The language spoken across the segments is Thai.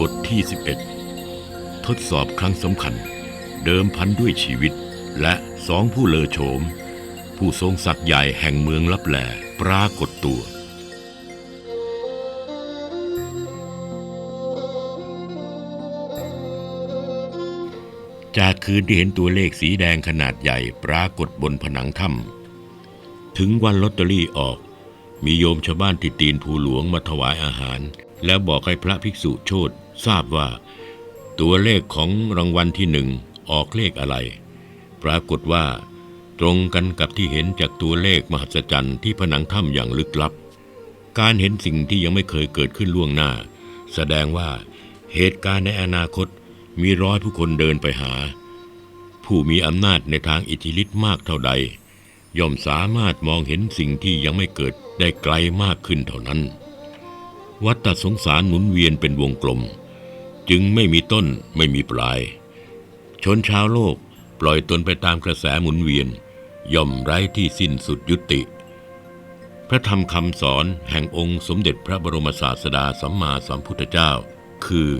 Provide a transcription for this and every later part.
บทที่ 11 ทดสอบครั้งสำคัญ เดิมพันด้วยชีวิต และสองผู้เลอโฉม ผู้ทรงศักดิ์ใหญ่แห่งเมืองลับแลปรากฏตัว จากคืนที่เห็นตัวเลขสีแดงขนาดใหญ่ปรากฏบนผนังถ้ำถึงวันลอตเตอรี่ออก มีโยมชาวบ้านที่ตีนภูหลวงมาถวายอาหารแล้วบอกให้พระภิกษุโชต ทราบว่า ตัวเลขของรางวัลที่หนึ่งออกเลขอะไร ปรากฏว่า ตรงกันกับที่เห็นจากตัวเลขมหัศจรรย์ที่ผนังถ้ำอย่างลึกลับ การเห็นสิ่งที่ยังไม่เคยเกิดขึ้นล่วงหน้า แสดงว่าเหตุการณ์ในอนาคตมีร้อยผู้คนเดินไปหา ผู้มีอำนาจในทางอิทธิฤทธิ์มากเท่าใด ย่อมสามารถมองเห็นสิ่งที่ยังไม่เกิดได้ไกลมากขึ้นเท่านั้น วัฏสงสารหมุนเวียนเป็นวงกลม จึงไม่มีต้นไม่มีปลาย ชนชาวโลกปล่อยตนไปตามกระแสหมุนเวียน ย่อมไร้ที่สิ้นสุดยุติ พระธรรมคำสอนแห่งองค์สมเด็จพระบรมศาสดาสัมมาสัมพุทธเจ้า คือ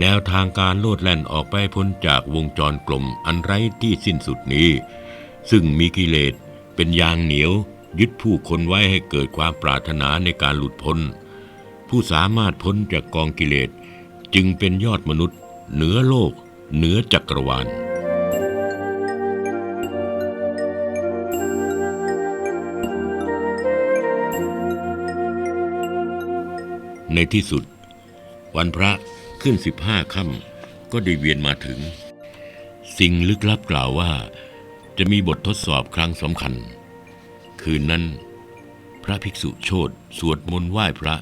แนวทางการโลดแล่นออกไปพ้นจากวงจรกลมอันไร้ที่สิ้นสุดนี้ ซึ่งมีกิเลสเป็นยางเหนียวยึดผู้คนไว้ให้เกิดความปรารถนาในการหลุดพ้น ผู้สามารถพ้นจากกองกิเลส จึงเป็นยอดมนุษย์ เหนือโลก เหนือจักรวาล ในที่สุด วันพระขึ้นสิบห้าค่ำก็ได้เวียนมาถึง สิ่งลึกลับกล่าวว่า จะมีบททดสอบครั้งสำคัญ คืนนั้น พระภิกษุโชตสวดมนต์ไหว้พระ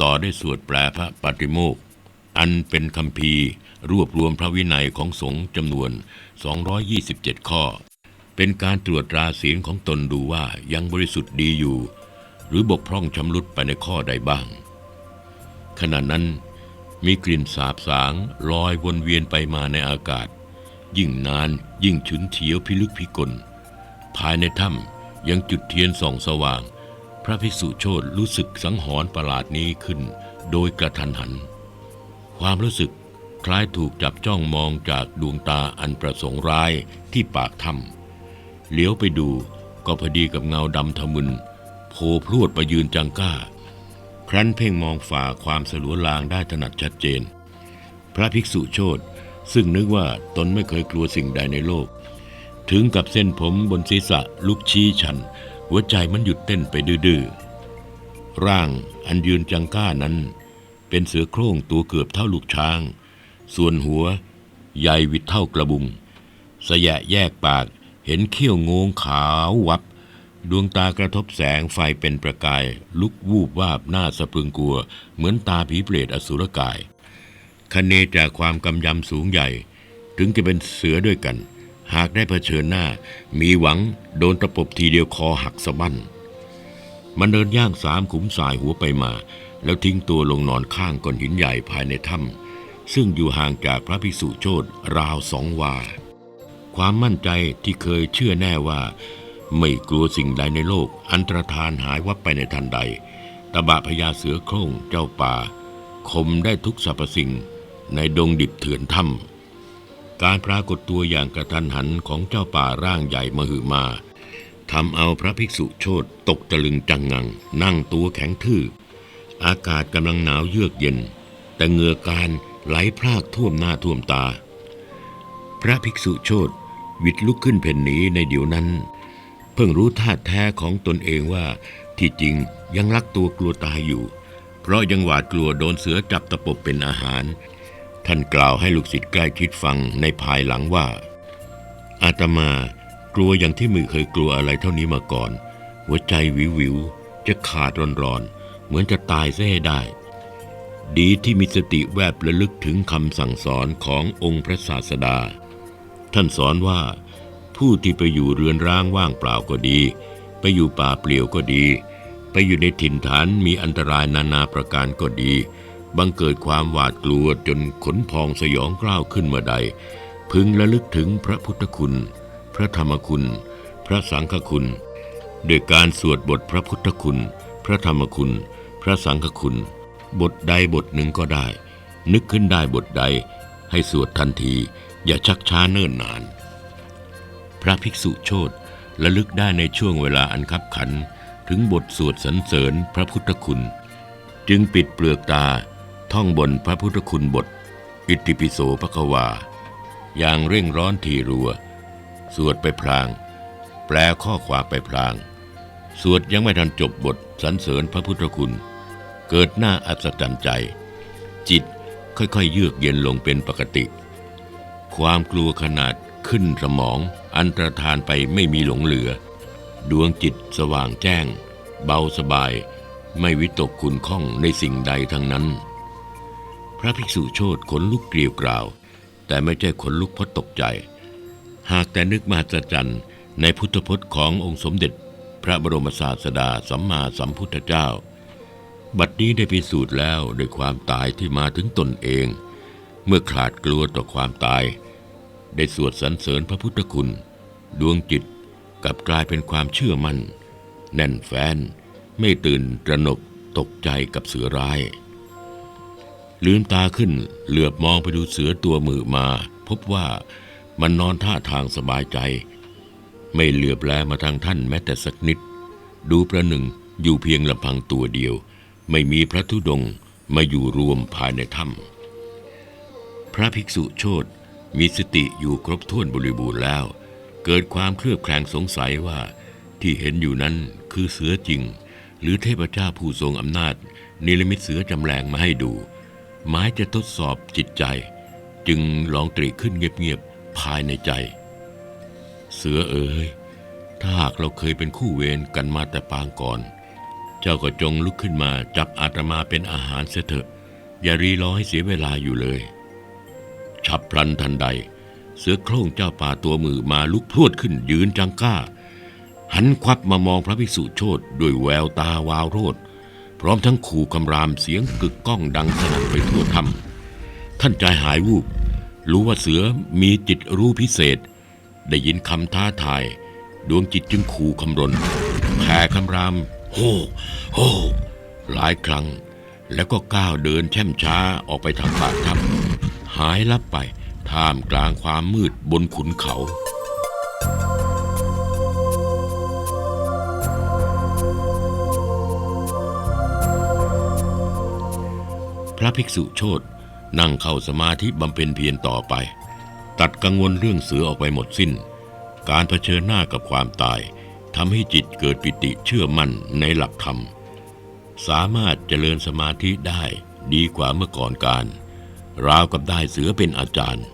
ต่อได้สวดแปลพระปาติโมก อันเป็นคำพีรวบรวมพระวินัยของสงฆ์จำนวน 227 ข้อ เป็นการตรวจตราศีลของตนดูว่ายังบริสุทธิ์ดีอยู่ หรือบกพร่องชำรุดไปในข้อใดบ้าง ขณะนั้นมีกลิ่นสาบสางลอยวนเวียนไปมาในอากาศ ยิ่งนานยิ่งฉุนเฉียวพิลึกพิกล ภายในถ้ำยังจุดเทียนส่องสว่าง พระภิกษุโชตรู้สึกสังหรณ์ประหลาดนี้ขึ้น โดยกระทันหัน ความรู้สึกคล้ายถูกจับจ้องมองจากดวงตาอันประสงค์ร้ายที่ปากถ้ำเหลียวไปดูก็พอดีกับเงาดำทะมึนโผล่พรวดไปยืนจังก้า ครั้นเพ่งมองฝ่าความสลัวลางได้ถนัดชัดเจน พระภิกษุโชตซึ่งนึกว่าตนไม่เคยกลัวสิ่งใดในโลก ถึงกับเส้นผมบนศีรษะลุกชี้ชัน หัวใจมันหยุดเต้นไปดื้อร่างอันยืนจังก้านั้น เป็นเสือโคร่งตัวเกือบเท่าลูกช้าง ส่วนหัว ใหญ่วิดเท่ากระบุง สยะแยกปากเห็นเขี้ยวงงขาววับ ดวงตากระทบแสงไฟเป็นประกาย ลุกวูบวาบหน้าสะพรึงกลัว เหมือนตาผีเปรตอสุรกายคะเนจากความกำยำสูงใหญ่ ถึงจะเป็นเสือด้วยกัน หากได้เผชิญหน้า มีหวังโดนตะปบทีเดียวคอหักสะบั้นมันเดินย่างสามขุมสายหัวไปมา แล้วทิ้งตัวลงนอนข้างก้อนหินใหญ่ภายในถ้ำซึ่งอยู่ห่างจากพระภิกษุโชตราวสองวา ความมั่นใจที่เคยเชื่อแน่ว่า ไม่กลัวสิ่งใดในโลก อันตรธานหายวับไปในทันใดตะบะพญาเสือโคร่งเจ้าป่า คมได้ทุกสรรพสิ่ง ในดงดิบเถื่อนถ้ำการปรากฏตัวอย่างกระทันหันของเจ้าป่าร่างใหญ่มหึมาทำเอาพระภิกษุโชตตกตะลึงจังงัง นั่งตัวแข็งทื่อ อากาศกำลังหนาวเยือกเย็น แต่เหงื่อการไหลพรากท่วมหน้าท่วมตา พระภิกษุโชตวิดลุกขึ้นเพ่นหนีในเดี๋ยวนั้น เพิ่งรู้ท่าแท้ของตนเองว่าที่จริงยังรักตัวกลัวตายอยู่ เพราะยังหวาดกลัวโดนเสือจับตะปบเป็นอาหาร ท่านกล่าวให้ลูกศิษย์ใกล้ชิดฟังในภายหลังว่า อาตมากลัวอย่างที่ไม่เคยกลัวอะไรเท่านี้มาก่อน หัวใจวิววิวจะขาดร้อนๆ มือนจะตายซะให้ได้ ดีที่มีสติแวบระลึกถึงคำสั่งสอนขององค์พระศาสดา ท่านสอนว่า ผู้ที่ไปอยู่เรือนร้างว่างเปล่าก็ดี ไปอยู่ป่าเปลี่ยวก็ดี ไปอยู่ในถิ่นฐานมีอันตรายนานาประการก็ดี บังเกิดความหวาดกลัวจนขนพองสยองกล้าวขึ้นเมื่อใด พึงระลึกถึงพระพุทธคุณ พระธรรมคุณ พระสังฆคุณด้วยการสวดบทพระพุทธคุณ พระธรรมคุณ พระสังฆคุณ บทใดบทหนึ่งก็ได้ นึกขึ้นได้บทใด ให้สวดทันที อย่าชักช้าเนิ่นนาน พระภิกษุโชตระลึกได้ในช่วงเวลาอันคับขัน ถึงบทสวดสรรเสริญพระพุทธคุณ จึงปิดเปลือกตาท่องบนพระพุทธคุณบท อิติปิโสภควา อย่างเร่งร้อนทีรัว สวดไปพลาง แปลข้อความไปพลาง สวดยังไม่ทันจบบทสรรเสริญพระพุทธคุณ เกิดหน้าอัศจรรย์ใจ จิตค่อยๆเยือกเย็นลงเป็นปกติ ความกลัวขนาดขึ้นสมอง อันตรธานไปไม่มีหลงเหลือ ดวงจิตสว่างแจ้ง เบาสบาย ไม่วิตกขุนข้องในสิ่งใดทั้งนั้น พระภิกษุโชตขนลุกเกลียวกราว แต่ไม่ใช่ขนลุกเพราะตกใจ หากแต่นึกมหัศจรรย์ในพุทธพจน์ขององค์สมเด็จ พระบรมศาสดาสัมมาสัมพุทธเจ้า บัดนี้ได้พิสูจน์แล้วด้วยความตายที่มาถึงตนเอง เมื่อขาดกลัวต่อความตาย ได้สวดสรรเสริญพระพุทธคุณ ดวงจิตกลับกลายเป็นความเชื่อมั่น แน่นแฟ้นไม่ตื่นตระหนกตกใจกับเสือร้าย ลืมตาขึ้นเหลือบมองไปดูเสือตัวมือมา พบว่ามันนอนท่าทางสบายใจ ไม่เหลือบแลมาทางท่านแม้แต่สักนิด ดูประหนึ่งอยู่เพียงลำพังตัวเดียว ไม่มีพระธุดงมาอยู่รวมภายในถ้ำพระภิกษุโชตมีสติอยู่ครบถ้วนบริบูรณ์แล้ว เกิดความเคลือบแคลงสงสัยว่าที่เห็นอยู่นั้นคือเสือจริง หรือเทพเจ้าผู้ทรงอำนาจ นิรมิตเสือจำแรงมาให้ดู หมายจะทดสอบจิตใจ จึงลองตรีขึ้นเงียบๆภายในใจ เสือเอ๋ยถ้าหากเราเคยเป็นคู่เวรกันมาแต่ปางก่อน เจ้าก็จงลุกขึ้นมาจับอาตมาเป็นอาหารเสียเถอะ อย่ารีรอให้เสียเวลาอยู่เลย ฉับพลันทันใด เสือโคร่งเจ้าป่าตัวมือมาลุกพรวดขึ้นยืนจังก้า หันควับมามองพระภิกษุโชตด้วยแววตาวาวโรดพร้อมทั้งขู่คำรามเสียงกึกก้องดังสนั่นไปทั่วถ้ำท่านใจหายวูบรู้ว่าเสือมีจิตรู้พิเศษ ได้ยินคำท้าทาย ดวงจิตจึงขู่คำรนแผ่คำราม โฮโฮหลายครั้ง แล้วก็ก้าวเดินแช่มช้าออกไปทางปากถ้ำหายลับไปท่ามกลางความมืดบนขุนเขาพระภิกษุโชตนั่งเข้าสมาธิบำเพ็ญเพียรต่อไป ตัดกังวลเรื่องเสือออกไปหมดสิ้น การเผชิญหน้ากับความตาย ทำให้จิตเกิดปิติเชื่อมั่นในหลักธรรม สามารถเจริญสมาธิได้ดีกว่าเมื่อก่อนการ ราวกับได้เสือเป็นอาจารย์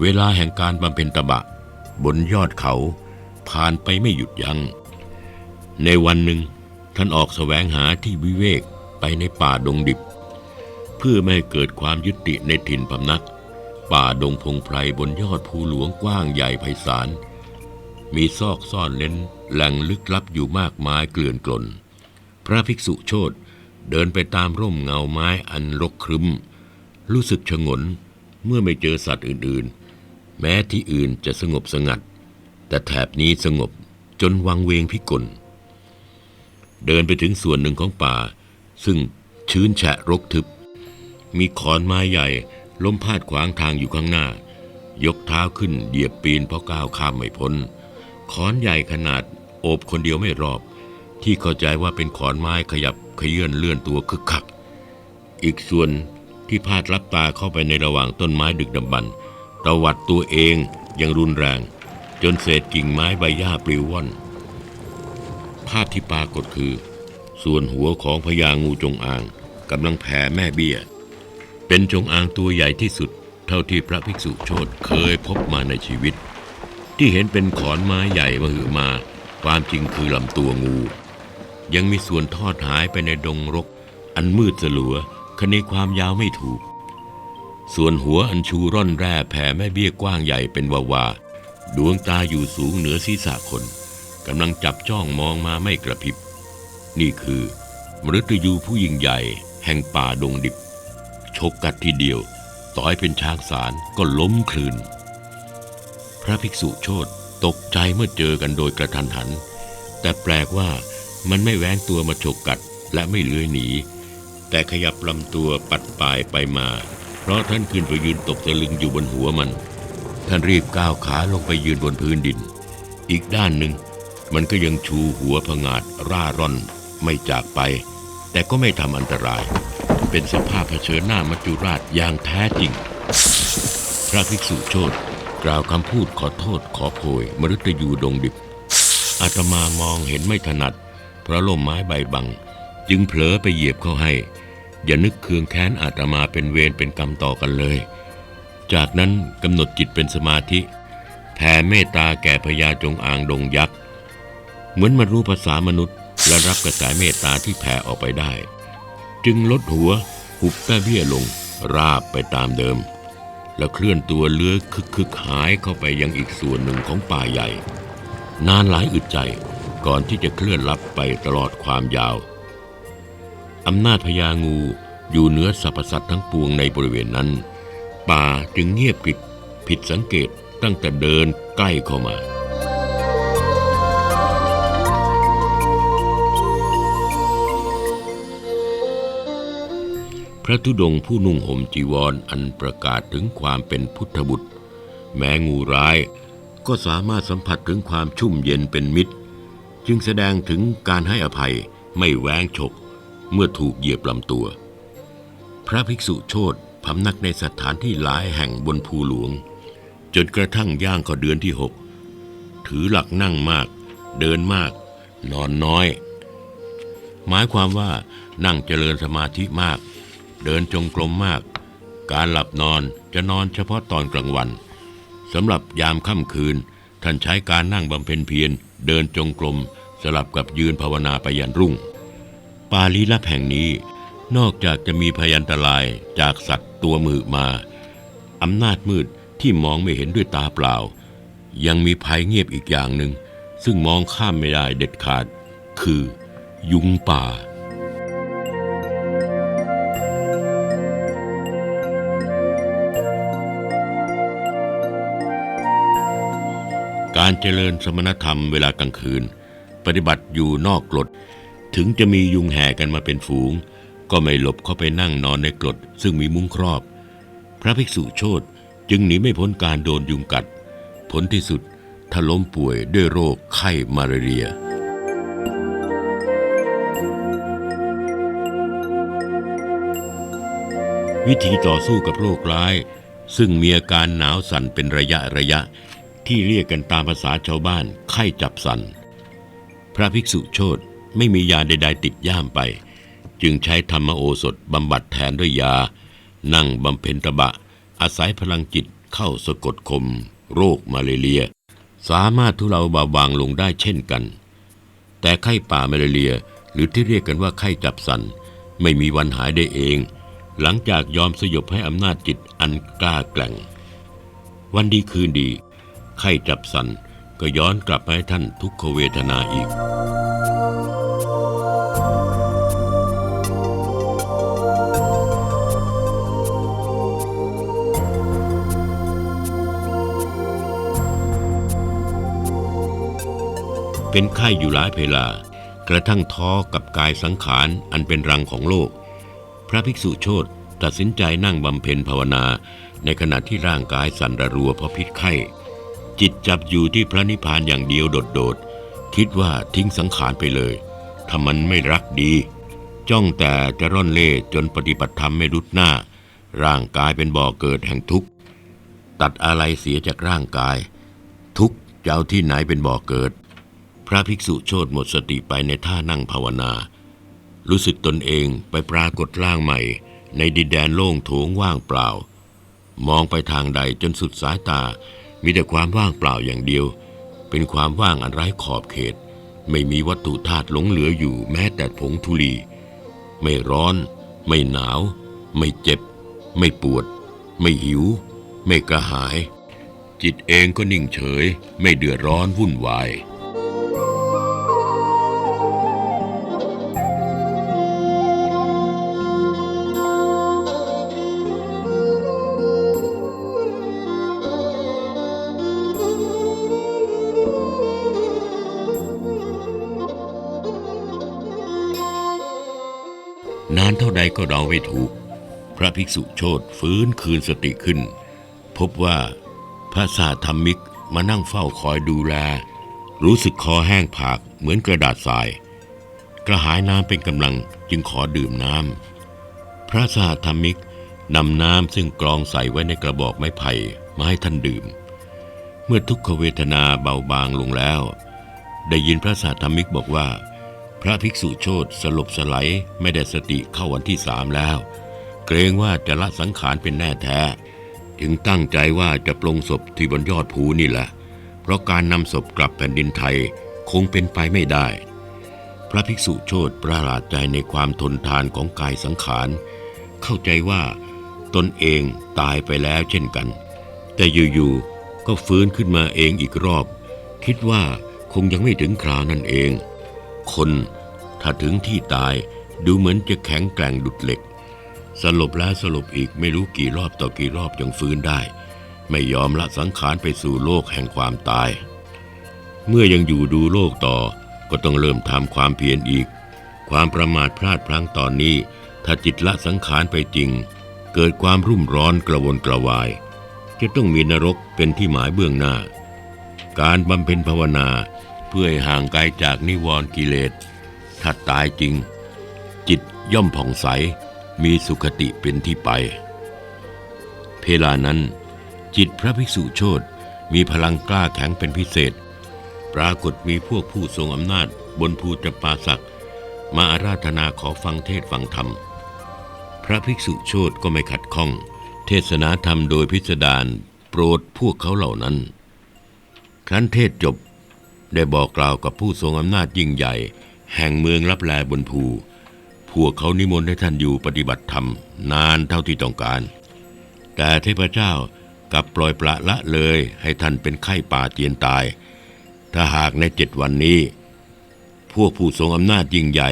เวลาแห่งการบำเพ็ญตบะ บนยอดเขาผ่านไปไม่หยุดยัง้ง ในวันหนึ่งท่านออกแสวงหาที่วิเวกไปในป่าดงดิบ เพื่อไม่ให้เกิดความยึดติในถิ่นพำนัก ป่าดงพงไพรบนยอดภูหลวงกว้างใหญ่ไพศาล มีซอกซ่อนเล้นแหล่งลึกลับอยู่มากมายเกลื่อนกลน พระภิกษุโชตเดินไปตามร่มเงาไม้อันรกครึม รู้สึกชงนเมื่อไม่เจอสัตว์อื่นๆ แม้ที่อื่นจะสงบสงัด แต่แถบนี้สงบจนวังเวงพิกล เดินไปถึงส่วนหนึ่งของป่า ซึ่งชื้นแฉะรกทึบ มีขอนไม้ใหญ่ล้มพาดขวางทางอยู่ข้างหน้า ยกเท้าขึ้นเหยียบปีนเพราะก้าวข้ามไม่พ้น ขอนใหญ่ขนาดโอบคนเดียวไม่รอบ ที่เข้าใจว่าเป็นขอนไม้ขยับขยื่นเลื่อนตัวคึกคัก อีกส่วนที่พาดรับตาเข้าไปในระหว่างต้นไม้ดึกดำบรรพ์ตวัดตัวเองยังรุนแรง จนเศษกิ่งไม้ใบหญ้าปลิวว่อน ภาพที่ปรากฏคือ ส่วนหัวของพญางูจงอางกำลังแผ่แม่เบี้ย เป็นจงอางตัวใหญ่ที่สุดเท่าที่พระภิกษุโชตเคยพบมาในชีวิต ที่เห็นเป็นขอนไม้ใหญ่มาหึมา ความจริงคือลำตัวงู ยังมีส่วนทอดหายไปในดงรก อันมืดสลัวคณีความยาวไม่ถูก ส่วนหัวอันชูร่อนแร่แผ่แม่เบี้ยกว้างใหญ่เป็นวาวา ดวงตาอยู่สูงเหนือศีรษะคนกำลังจับจ้องมองมาไม่กระพริบ นี่คือมฤตยูผู้ยิ่งใหญ่ แห่งป่าดงดิบ ชกกัดทีเดียว ต่อยเป็นช้างสารก็ล้มคลืน ระภิกษุโชตตกใจเมื่อเจอกันโดยกระทันหัน แต่แปลกว่ามันไม่แหวงตัวมาฉกกัดและไม่เลื้อยหนี แต่ขยับลำตัวปัดปลายไปมา เพราะท่านขึ้นไปยืนตกตะลึงอยู่บนหัวมัน ท่านรีบก้าวขาลงไปยืนบนพื้นดิน อีกด้านหนึ่ง มันก็ยังชูหัวผงาดร่าร่อนไม่จากไป แต่ก็ไม่ทำอันตราย เป็นสภาพเผชิญหน้ามัจจุราชอย่างแท้จริง พระภิกษุโชต กล่าวคำพูดขอโทษขอโพยมฤตยูดงดิบอาตมามองเห็นไม่ถนัด เพราะล่มไม้ใบบัง จึงเผลอไปเหยียบเข้าให้ อย่านึกเคืองแค้นอาตมาเป็นเวรเป็นกรรมต่อกันเลย จากนั้นกำหนดจิตเป็นสมาธิแผ่เมตตาแก่พญาจงอางดงยักษ์เหมือนมารู้ภาษามนุษย์ และรับกระแสเมตตาที่แผ่ออกไปได้ จึงลดหัวหุบแต้เบี้ยลงราบไปตามเดิม แล้วเคลื่อนตัวเลื้อยคึกคึกหายเข้าไปยังอีกส่วนหนึ่งของป่าใหญ่ นานหลายอึดใจก่อนที่จะเคลื่อนลับไปตลอดความยาว อำนาจพญางูอยู่เหนือสรรพสัตว์ทั้งปวงในบริเวณนั้น ป่าจึงเงียบกริบผิดสังเกตตั้งแต่เดินใกล้เข้ามา ระธุดงค์ผู้นุ่งห่มจีวรออันประกาศถึงความเป็นพุทธบุตร แม้งูร้ายก็สามารถสัมผัสถึงความชุ่มเย็นเป็นมิตร จึงแสดงถึงการให้อภัยไม่แหวงฉก เมื่อถูกเหยียบลำตัว พระภิกษุโชตพำนักในสถานที่หลายแห่งบนภูหลวง จนกระทั่งย่างเข้าเดือนที่หกถือหลักนั่งมาก เดินมาก นอนน้อย หมายความว่านั่งเจริญสมาธิมาก เดินจงกรมมาก การหลับนอนจะนอนเฉพาะตอนกลางวันสำหรับยามค่ำคืน ท่านใช้การนั่งบำเพ็ญเพียรเดินจงกรมสลับกับยืนภาวนาไปยันรุ่ง ปาลีลับแห่งนี้ นอกจากจะมีพยันตรายจากสัตว์ตัวมือมาอำนาจมืดที่มองไม่เห็นด้วยตาเปล่า ยังมีภัยเงียบอีกอย่างหนึ่ง ซึ่งมองข้ามไม่ได้เด็ดขาด คือ ยุงป่า การเจริญสมณธรรมเวลากลางคืน ปฏิบัติอยู่นอกกรด ถึงจะมียุงแห่กันมาเป็นฝูง ก็ไม่หลบเข้าไปนั่งนอนในกรดซึ่งมีมุ้งครอบ พระภิกษุโชตจึงหนีไม่พ้นการโดนยุงกัด ผลที่สุดถ้าล้มป่วยด้วยโรคไข้มาลาเรียวิธีต่อสู้กับโรคร้าย ซึ่งมีอาการหนาวสั่นเป็นระยะระยะ ที่เรียกกันตามภาษาชาวบ้านไข้จับสัน พระภิกษุโชตไม่มียาใดๆติดย่ามไป จึงใช้ธรรมโอสถบำบัดแทนด้วยยา นั่งบำเพ็ญตบะ อาศัยพลังจิตเข้าสะกดคม โรคมาเรีย สามารถทุเลาเบาบางลงได้เช่นกัน แต่ไข้ป่ามาเรีย หรือที่เรียกกันว่าไข้จับสัน ไม่มีวันหายได้เอง หลังจากยอมสยบให้อำนาจจิตอันกล้าแกร่ง วันดีคืนดี ไข้จับสันก็ย้อนกลับมาให้ท่านทุกขเวทนาอีก เป็นไข้อยู่หลายเพลากระทั่งท้อกับกายสังขารอันเป็นรังของโลก พระภิกษุโชตตัดสินใจนั่งบำเพ็ญภาวนา ในขณะที่ร่างกายสั่นระรัวเพราะพิษไข้ จิตจับอยู่ที่พระนิพพานอย่างเดียวโดดๆ คิดว่าทิ้งสังขารไปเลยถ้ามันไม่รักดี จ้องแต่จะร่อนเล่จนปฏิบัติธรรมไม่รุดหน้า ร่างกายเป็นบ่อเกิดแห่งทุกข์ ตัดอะไรเสียจากร่างกาย ทุกข์จะเอาที่ไหนเป็นบ่อเกิด พระภิกษุโชดหมดสติไปในท่านั่งภาวนา รู้สึกตนเองไปปรากฏร่างใหม่ ในดินแดนโล่งโถงว่างเปล่า มองไปทางใดจนสุดสายตา มีแต่ความว่างเปล่าอย่างเดียว เป็นความว่างอันไร้ขอบเขต ไม่มีวัตถุธาตุหลงเหลืออยู่แม้แต่ผงธุลี ไม่ร้อน ไม่หนาว ไม่เจ็บ ไม่ปวด ไม่หิว ไม่กระหาย จิตเองก็นิ่งเฉย ไม่เดือดร้อนวุ่นวาย ใดก็เดาไม่ถูก พระภิกษุโชตฟื้นคืนสติขึ้น พบว่าพระสาธรรมิกมานั่งเฝ้าคอยดูแล รู้สึกคอแห้งผากเหมือนกระดาษทราย กระหายน้ำเป็นกำลังจึงขอดื่มน้ำพระสหธรรมิกนำน้ำซึ่งกรองใส่ไว้ในกระบอกไม้ไผ่มาให้ท่านดื่ม เมื่อทุกขเวทนาเบาบางลงแล้ว ได้ยินพระสหธรรมิกบอกว่า พระภิกษุโชตสลบสไลด์ไม่ได้สติเข้าวันที่สามแล้ว เกรงว่าจะละสังขารเป็นแน่แท้ จึงตั้งใจว่าจะปลงศพที่บนยอดภูนี่แหละ เพราะการนำศพกลับแผ่นดินไทยคงเป็นไปไม่ได้ พระภิกษุโชตประหลาดใจในความทนทานของกายสังขาร เข้าใจว่าตนเองตายไปแล้วเช่นกัน แต่อยู่ๆก็ฟื้นขึ้นมาเองอีกรอบ คิดว่าคงยังไม่ถึงคราวนั่นเอง คน ถ้าถึงที่ตายดูเหมือนจะแข็งแกร่งดุดเหล็ก สลบแล้วสลบอีกไม่รู้กี่รอบต่อกี่รอบยังฟื้นได้ ไม่ยอมละสังขารไปสู่โลกแห่งความตาย เมื่อยังอยู่ดูโลกต่อก็ต้องเริ่มทำความเพียรอีก ความประมาทพลาดพลั้งตอนนี้ ถ้าจิตละสังขารไปจริง เกิดความรุ่มร้อนกระวนกระวาย จะต้องมีนรกเป็นที่หมายเบื้องหน้า การบำเพ็ญภาวนา เพื่อให้ห่างไกลจากนิวรณ์กิเลสถ้าตายจริง จิตย่อมผ่องใสมีสุขติเป็นที่ไป เพลานั้น จิตพระภิกษุโชตมีพลังกล้าแข็งเป็นพิเศษ ปรากฏมีพวกผู้ทรงอำนาจบนภูจปาสักมาอาราธนาขอฟังเทศฟังธรรม พระภิกษุโชตก็ไม่ขัดข้อง เทศนาธรรมโดยพิสดารโปรดพวกเขาเหล่านั้น ครั้นเทศจบ ได้บอกกล่าวกับผู้ทรงอำนาจยิ่งใหญ่ แห่งเมืองรับแลบนภู พวกเขานิมนต์ให้ท่านอยู่ปฏิบัติธรรมนานเท่าที่ต้องการ แต่เทพเจ้ากลับปล่อยปละละเลยให้ท่านเป็นไข้ป่าเจียนตาย ถ้าหากในเจ็ดวันนี้ พวกผู้ทรงอำนาจยิ่งใหญ่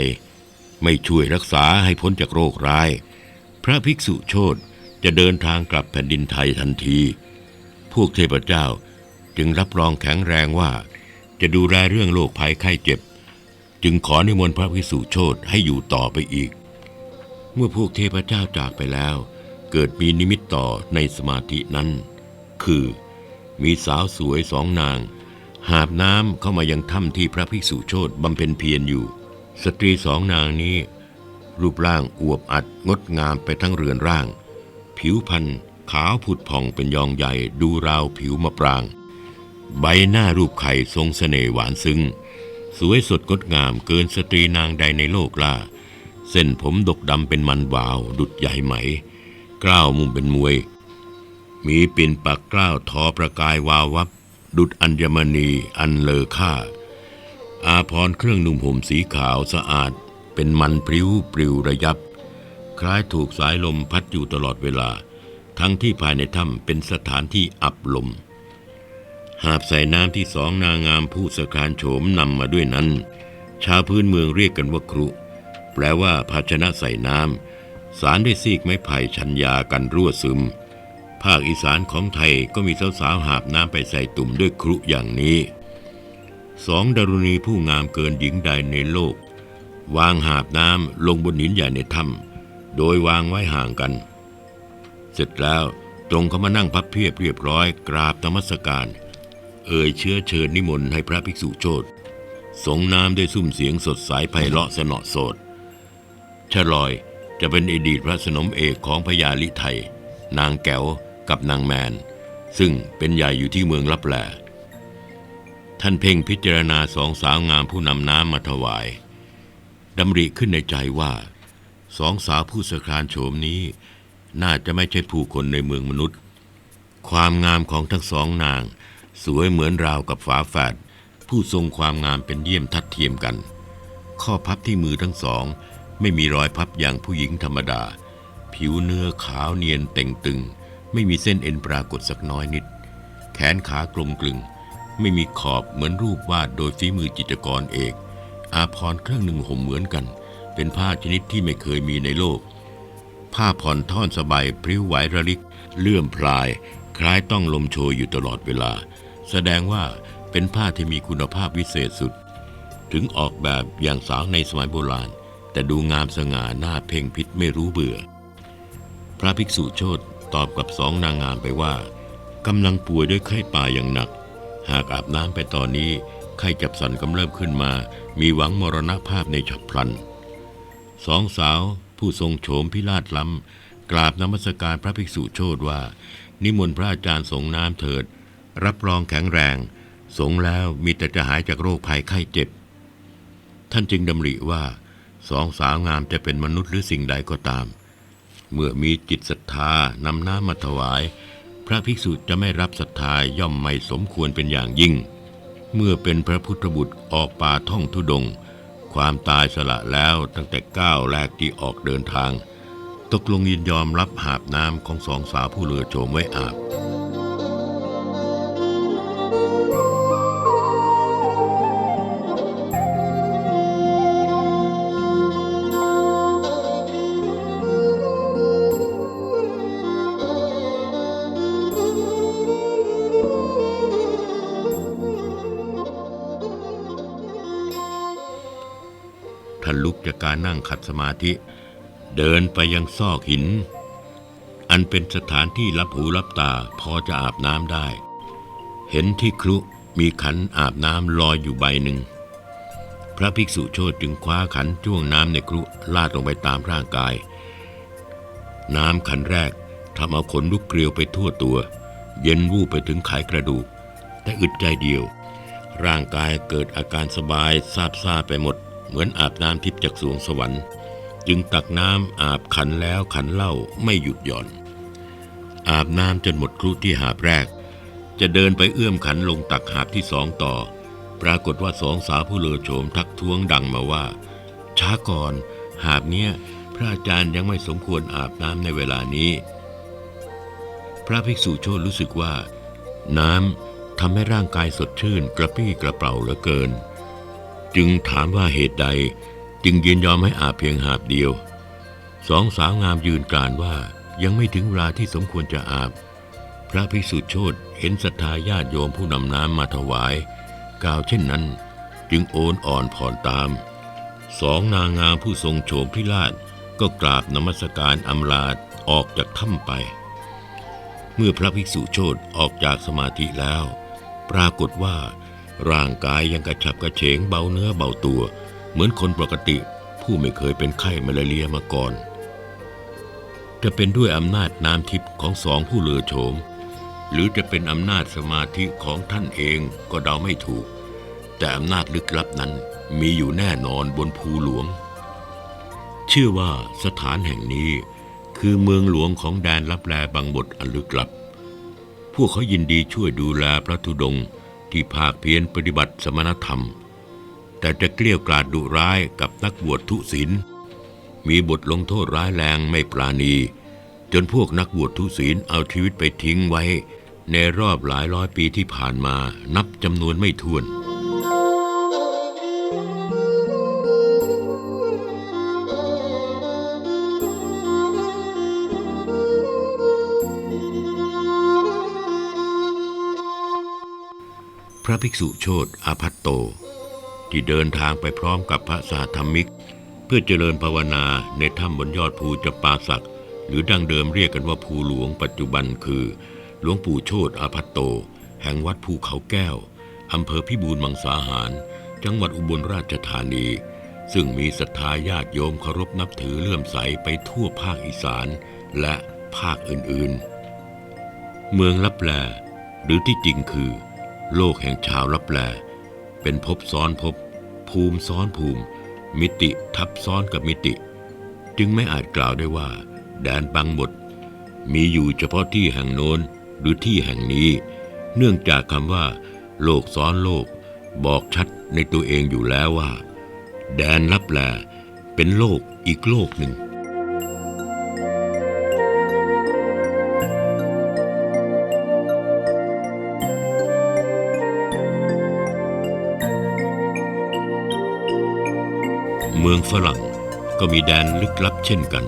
ไม่ช่วยรักษาให้พ้นจากโรคร้าย พระภิกษุโชตจะเดินทางกลับแผ่นดินไทยทันที พวกเทพเจ้าจึงรับรองแข็งแรงว่า จะดูแลเรื่องโรคภัยไข้เจ็บ จึงขอนิมนต์พระภิกษุโชตให้อยู่ต่อไปอีก เมื่อพวกเทพเจ้าจากไปแล้ว เกิดมีนิมิตต่อในสมาธินั้น คือมีสาวสวยสองนาง หาบน้ำเข้ามายังถ้ำที่พระภิกษุโชตบำเพ็ญเพียรอยู่ สตรีสองนางนี้ รูปร่างอวบอัดงดงามไปทั้งเรือนร่าง ผิวพรรณขาวผุดผ่องเป็นยองใหญ่ดูราวผิวมะปราง ใบหน้ารูปไข่ทรงเสน่ห์หวานซึ้ง สวยสดงดงามเกินสตรีนางใดในโลกล่า เส้นผมดกดำเป็นมันวาว ดุดใหญ่ไหม กล้าวมุมเป็นมวย มีปิ่นปักกล้าวทอประกายวาววับ ดุดอัญมณีอันเลอค่า อาพรเครื่องนุ่งห่มสีขาวสะอาด เป็นมันพริ้วปลิวระยับ คล้ายถูกสายลมพัดอยู่ตลอดเวลา ทั้งที่ภายในถ้ำเป็นสถานที่อับลม หาบใส่น้ำที่สองนางงามผู้สคานโฉมนำมาด้วยนั้น ชาวพื้นเมืองเรียกกันว่าครุ แปลว่าภาชนะใส่น้ำสารด้วยซีกไม้ไผ่ชัญญากันรั่วซึม ภาคอีสานของไทยก็มีสาวๆหาบน้ำไปใส่ตุ่มด้วยครุอย่างนี้สองดารุณีผู้งามเกินหญิงใดในโลก วางหาบน้ำลงบนหินใหญ่ในถ้ำโดยวางไว้ห่างกัน เสร็จแล้วตรงเขามานั่งพับเพียบเรียบร้อยกราบธรรมสการ เอ่ยเชื้อเชิญนิมนต์ให้พระภิกษุโชตสงน้ำด้วยซุ้มเสียงสดใสไพเราะสนอโสดชะลอยจะเป็นอดีตพระสนมเอกของพญาลิไทย นางแก้วกับนางแมน ซึ่งเป็นใหญ่อยู่ที่เมืองลับแลท่านเพ่งพิจารณาสองสาวงามผู้นำน้ำมาถวายดำริขึ้นในใจว่า สองสาวผู้สครานโฉมนี้ น่าจะไม่ใช่ผู้คนในเมืองมนุษย์ ความงามของทั้งสองนาง สวยเหมือนราวกับฝาแฝดผู้ทรงความงามเป็นเยี่ยมทัดเทียมกัน ข้อพับที่มือทั้งสอง ไม่มีรอยพับอย่างผู้หญิงธรรมดา ผิวเนื้อขาวเนียนเต่งตึง ไม่มีเส้นเอ็นปรากฏสักน้อยนิด แขนขากลมกลึง ไม่มีขอบเหมือนรูปวาดโดยฝีมือจิตรกรเอก อาพรเครื่องหนึ่งห่มเหมือนกัน เป็นผ้าชนิดที่ไม่เคยมีในโลก ผ้าผ่อนท่อนสบายพริ้วไหวระลิก เลื่อมพลาย คล้ายต้องลมโชยอยู่ตลอดเวลา แสดงว่าเป็นผ้าที่มีคุณภาพวิเศษสุด ถึงออกแบบอย่างสาวในสมัยโบราณ แต่ดูงามสง่าหน้าเพ่งพิษไม่รู้เบื่อ พระภิกษุโชตตอบกับสองนางงามไปว่ากำลังป่วยด้วยไข้ป่าอย่างหนัก หากอาบน้ำไปตอนนี้ไข้จับสันกำเริบขึ้นมา มีหวังมรณภาพในฉับพลัน สองสาวผู้ทรงโฉมพิราชล้ำกราบนมัสการพระภิกษุโชตว่า นิมนต์พระอาจารย์สงน้ำเถิด รับรองแข็งแรง สงแล้วมีแต่จะหายจากโรคภัยไข้เจ็บ ท่านจึงดำริว่าสองสาวงามจะเป็นมนุษย์หรือสิ่งใดก็ตาม เมื่อมีจิตศรัทธานำน้ำมาถวาย พระภิกษุจะไม่รับศรัทธาย่อมไม่สมควรเป็นอย่างยิ่ง เมื่อเป็นพระพุทธบุตรออกป่าท่องทุดง ความตายสละแล้วตั้งแต่ก้าวแรกที่ออกเดินทาง ตกลงยินยอมรับหาบน้ำของสองสาวผู้เรือโฉมไว้อาบ สมาธิ เดินไปยังซอกหิน อันเป็นสถานที่รับหูรับตาพอจะอาบน้ำได้ เห็นที่ครุมีขันอาบน้ำลอยอยู่ใบหนึ่ง พระภิกษุโชตจึงคว้าขันจ้วงน้ำในครุลาดลงไปตามร่างกาย น้ำขันแรกทำเอาขนลุกเกลียวไปทั่วตัว เย็นวูบไปถึงไขกระดูก แต่อึดใจเดียว ร่างกายเกิดอาการสบายซาบซ่าไปหมด เหมือนอาบน้ำทิพย์จากสวงสวรรค์ จึงตักน้ำอาบขันแล้วขันเล่าไม่หยุดหย่อน อาบน้ำจนหมดครุที่หาบแรก จะเดินไปเอื้อมขันลงตักหาบที่สองต่อ ปรากฏว่าสองสาวผู้เลอโฉมทักท้วงดังมาว่า ช้าก่อนหาบเนี้ยพระอาจารย์ยังไม่สมควรอาบน้ำในเวลานี้ พระภิกษุโชตรู้สึกว่า น้ำทำให้ร่างกายสดชื่นกระปรี้กระเป๋าเหลือเกิน จึงถามว่าเหตุใดจึงยินยอมให้อาบเพียงหาบเดียว สองสาวงามยืนกรานว่ายังไม่ถึงเวลาที่สมควรจะอาบ พระภิกษุโชตเห็นศรัทธาญาติโยมผู้นำน้ำมาถวาย กล่าวเช่นนั้น จึงโอนอ่อนผ่อนตาม สองนางงามผู้ทรงโฉมพิราชก็กราบนมัสการอำลาออกจากถ้ำไป เมื่อพระภิกษุโชตออกจากสมาธิแล้ว ปรากฏว่า ร่างกายยังกระฉับกระเฉงเบาเนื้อเบาตัว เหมือนคนปกติผู้ไม่เคยเป็นไข้มาลาเรียมาก่อน จะเป็นด้วยอำนาจน้ำทิพย์ของสองผู้เลือโฉม หรือจะเป็นอำนาจสมาธิของท่านเองก็เดาไม่ถูก แต่อำนาจลึกลับนั้นมีอยู่แน่นอนบนภูหลวง เชื่อว่าสถานแห่งนี้คือเมืองหลวงของแดนลับแลบางบทอันลึกลับ พวกเขายินดีช่วยดูแลพระธุดงค์ ที่ภาคเพียรปฏิบัติสมณธรรม แต่จะเกลี้ยกล่อดดุร้ายกับนักบวชทุศีลมีบทลงโทษร้ายแรงไม่ปราณี จนพวกนักบวชทุศีลเอาชีวิตไปทิ้งไว้ ในรอบหลายร้อยปีที่ผ่านมานับจำนวนไม่ถ้วน พระภิกษุโชตอาพัตโต ที่เดินทางไปพร้อมกับพระสาธรรมิก เพื่อเจริญภาวนาในถ้ำบนยอดภูจปาสักหรือดังเดิมเรียกกันว่าภูหลวงปัจจุบันคือ หลวงปู่โชตอาพัตโต แห่งวัดภูเขาแก้วอำเภอพิบูรมังสาหาร จังหวัดอุบลราชธานี ซึ่งมีศรัทธาญาติโยมเคารพนับถือเลื่อมใสไปทั่วภาคอีสานและภาคอื่นๆ เมืองลับแลหรือที่จริงคือ โลกแห่งชาวลับแล เป็นภพซ้อนภพภูมิซ้อนภูมิ มิติทับซ้อนกับมิติ จึงไม่อาจกล่าวได้ว่า แดนบางบท มีอยู่เฉพาะที่แห่งโน้นหรือที่แห่งนี้ เนื่องจากคำว่า โลกซ้อนโลก บอกชัดในตัวเองอยู่แล้วว่า แดนลับแลเป็นโลกอีกโลกหนึ่ง เมืองฝรั่งก็มีแดนลึกลับเช่นกัน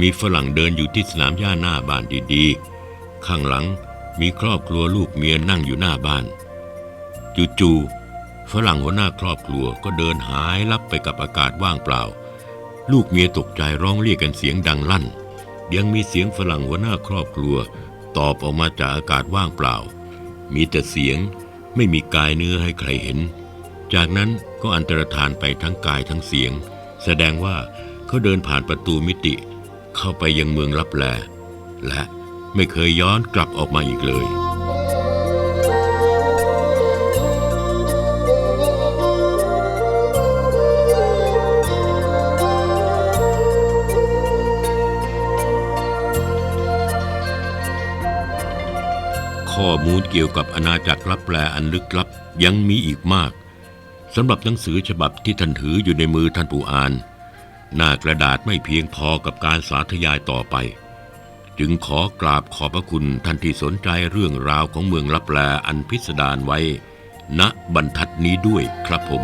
มีฝรั่งเดินอยู่ที่สนามหญ้าหน้าบ้านดีๆ ข้างหลังมีครอบครัวลูกเมียนั่งอยู่หน้าบ้าน จู่ๆฝรั่งหัวหน้าครอบครัวก็เดินหายลับไปกับอากาศว่างเปล่า ลูกเมียตกใจร้องเรียกกันเสียงดังลั่น ยังมีเสียงฝรั่งหัวหน้าครอบครัว ตอบออกมาจากอากาศว่างเปล่า มีแต่เสียงไม่มีกายเนื้อให้ใครเห็น จากนั้นก็อันตรธานไปทั้งกายทั้งเสียง แสดงว่าเขาเดินผ่านประตูมิติ เข้าไปยังเมืองลับแล และไม่เคยย้อนกลับออกมาอีกเลย ข้อมูลเกี่ยวกับอาณาจักรลับแลอันลึกลับยังมีอีกมาก สำหรับหนังสือฉบับที่ท่านถืออยู่ในมือท่านผู้อ่าน หน้ากระดาษไม่เพียงพอกับการสาธยายต่อไป จึงขอกราบขอบพระคุณท่านที่สนใจเรื่องราวของเมืองลับแลอันพิสดารไว้ณบรรทัดนี้ด้วยครับผม